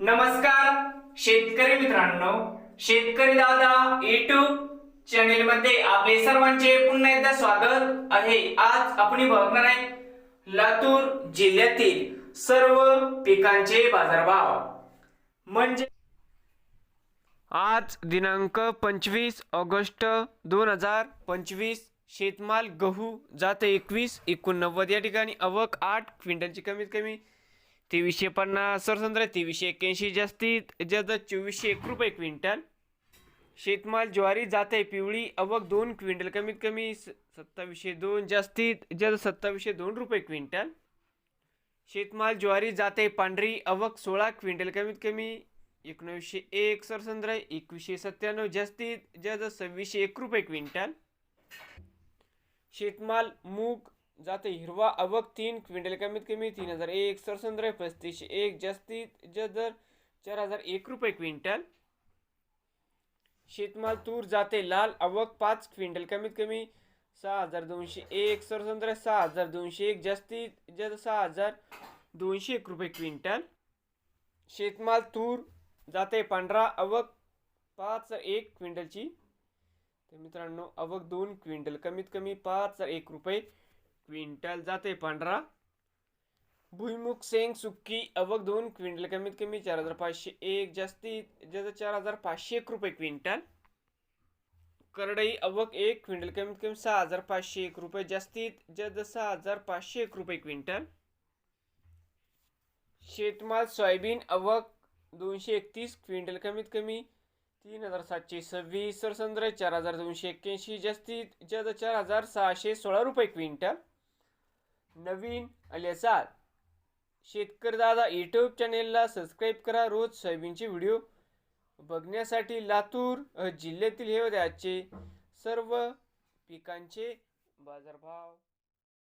नमस्कार शेतकरी मित्रांनो. शेतकरी दादा युट्यूब चॅनेल मध्ये आपले सर्वांचे पुन्हा एकदा स्वागत आहे. आज आपण बघणार आहे लातूर जिल्ह्यातील सर्व पिकांचे बाजारभाव. म्हणजे आज दिनांक पंचवीस ऑगस्ट दोन हजार पंचवीस. शेतमाल गहू जात एकवीस एकोणनव्वद या ठिकाणी अवक आठ क्विंटलची कमीत कमी तेवीसशे पन्नास सरसंद्र तेवीसशे एक्क्याऐंशी जास्तीत जास्त चोवीसशे एक रुपये क्विंटल. शेतमाल ज्वारी जात आहे पिवळी अवक दोन क्विंटल. कमीत कमी स- सत्तावीसशे दोन जास्तीत जास्त सत्तावीसशे दोन रुपये क्विंटल. शेतमाल ज्वारी जाते पांढरी अवक सोळा क्विंटल. कमीत कमी एकोणीसशे एक सरसंद्र एकवीसशे सत्त्याण्णव जास्तीत जास्त सव्वीसशे एक रुपये क्विंटल. शेतमाल मूग जाते. हिरवा आवक तीन क्विंटल कमीत कमी तीन हजार एक सरसंद्र पस्तीसशे एक जास्तीत जास्त चार हजार एक रुपये क्विंटल. शेतमाल तूर जाते. लाल आवक पाच क्विंटल कमीत कमी सहा हजार दोनशे एक सरसंद्र सहा हजार दोनशे एक जास्तीत जास्त सहा हजार दोनशे एक रुपये क्विंटल. शेतमाल तूर जाते. पांढरा आवक पाच एक क्विंटलची. तर मित्रांनो आवक दोन क्विंटल कमीत कमी पाच हजार एक रुपये क्विंटल जाते पांढरा. भुईमुग सेंग सुक्की अवघ दोन क्विंटल कमीत कमी चार हजार पाचशे एक जास्तीत जास्त चार हजार पाचशे एक रुपये क्विंटल. करडई अवघ एक क्विंटल कमीत कमी सहा हजार पाचशे एक रुपये जास्तीत जास्त सहा हजार पाचशे एक रुपये क्विंटल. शेतमाल सोयाबीन अवघ दोनशे एकतीस क्विंटल कमीत कमी तीन हजार सातशे सव्वीस सरसंद्र चार हजार दोनशे एक्क्याऐंशी जास्तीत जास्त चार हजार सहाशे सोळा रुपये क्विंटल. नवीन आल्याचा शेतकरी दादा यूट्यूब चॅनेलला सबस्क्राईब करा. रोज सोयाबीनचे व्हिडिओ बघण्यासाठी लातूर जिल्ह्यातील हे होते आजचे सर्व पिकांचे बाजारभाव.